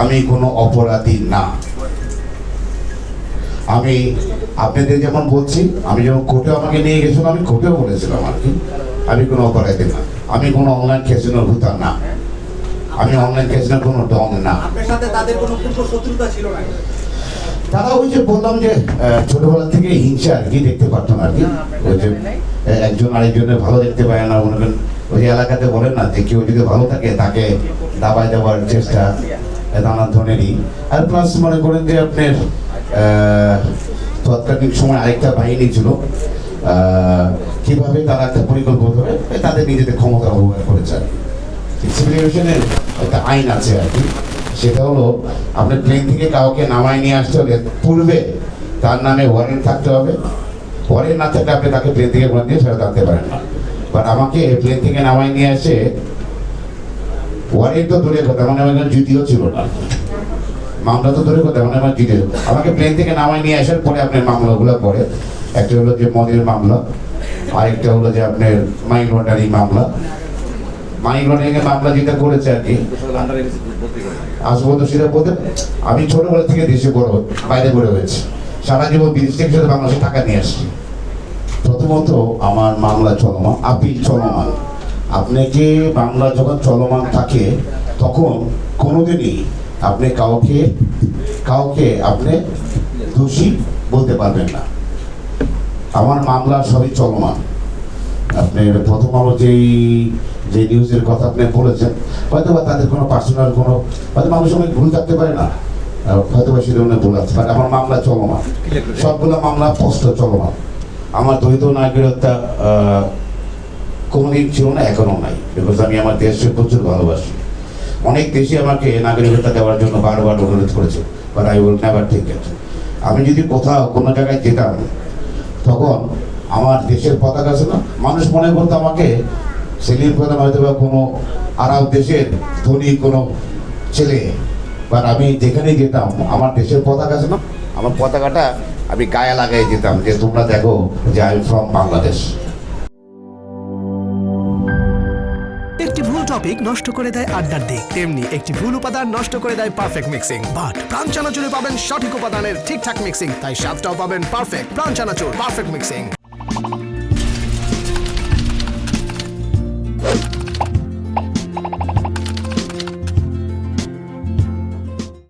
আমি কোনো অপরাধী না। আমি আপনাদের যেমন বলছি আমি যখন কোর্টে আমাকে নিয়ে গেছিলাম আমি কোর্টেও বলেছিলাম আর কি আমি কোনো অপরাধী না। আমি কোনো অনলাইন ক্যাসিনোর ভূতার না। আমি অনলাইন ক্যাসিনোর কোনো ডং না। তারা ওই যে বললাম যে ছোটবেলা থেকে হিংসা আর কি দেখতে পারতাম আর কি। ওই যে একজন আরেকজনের ভালো দেখতে পায় না মনে করেন ওই এলাকাতে বলেন না যে কেউ যদি ভালো থাকে তাকে দাবায় দেওয়ার চেষ্টা। আহ, নানা ধরনেরই আর প্লাস মনে করেন যে আপনার তৎকালীন সময় আরেকটা বাহিনী ছিল কীভাবে তারা একটা পরিকল্পনাভাবে তাদের নিজেদের ক্ষমতা অবহার করেছে। আর সিভিলাইজেশনের একটা আইন আছে আর কি। সেটা হলো আপনি প্লেন থেকে কাউকে নামায় নিয়ে আসতে হলে পূর্বে তার নামে ওয়ারেন্ট থাকতে হবে। ওয়ারেন্ট না থাকলে আপনি তাকে প্লেন থেকে কোনো দিয়ে ফেরত আনতে পারেন না। বাট আমাকে প্লেন থেকে নামায় নিয়ে আসে ওয়ারেন্ট তো দূরে কথা মানে আমার জুতিও ছিল না। মামলা তো দূরে কথা মানে আমার জিতে আমাকে প্লেন থেকে নামায় নিয়ে আসার পরে আপনার মামলাগুলো পড়ে। একটা হলো যে মদের মামলা, আরেকটা হলো যে আপনার মাইন্ড লন্ডারিং মামলা। মানি লন্ডারিং মামলা যেটা করেছে আর কি আসব তো সেটা বলতে, আমি ছোটবেলা থেকে দেশে বড় বাইরে বড় হয়েছি। সারা জীবন বিদেশ থেকে বাংলাদেশে টাকা নিয়ে আসছি। প্রথমত আমার মামলা চলমান, আপিল চলমান। আপনাকে বাংলা যখন চলমান থাকে তখন কোনোদিনই আপনি কাউকে কাউকে আপনি দোষী বলতে পারবেন না। আমার মামলা সবই চলমান। আপনি প্রথম আলো যেই যে নিউজের কথা আপনি বলেছেন হয়তো বা তাদের কোনো পার্সোনাল কোনো হয়তো মানুষ অনেক ভুল থাকতে পারে না। হয়তো বা সেটা অনেক ভুল আছে বাট আমার মামলা চলমান। সবগুলো মামলা স্পষ্ট চলমান। আমার দ্বৈত নাগরিকতা কোনোদিন ছিল না এখনও নাই বিকজ আমি আমার দেশকে প্রচুর ভালোবাসি। অনেক দেশই আমাকে নাগরিকতা দেওয়ার জন্য বারবার অনুরোধ করেছে but I will never take it আমি যদি কোথাও কোনো জায়গায় যেতাম, তখন আমার দেশের পতাকা ছিল মানুষ মনে করতো আমাকে সেলিম প্রধান হয়তো বা কোনো আরব দেশের ধনী কোনো ছেলে বাট আমি যেখানেই যেতাম, আমার দেশের পতাকা ছিল আমার পতাকাটা আমি গায়ে লাগাই যেতাম যে তোমরা দেখো যে আই ফ্রম বাংলাদেশ একটি ভুল টপিক নষ্ট করে দেয় আড্ডার দিক। তেমনি একটি ভুল উপাদান নষ্ট করে দেয় পারফেক্ট মিক্সিং বাট প্রাণ চানাচুরে পাবেন সঠিক উপাদানের ঠিকঠাক মিক্সিং তাই স্বাদটাও পাবেন পারফেক্ট প্রাণ চানাচুর পারফেক্ট মিক্সিং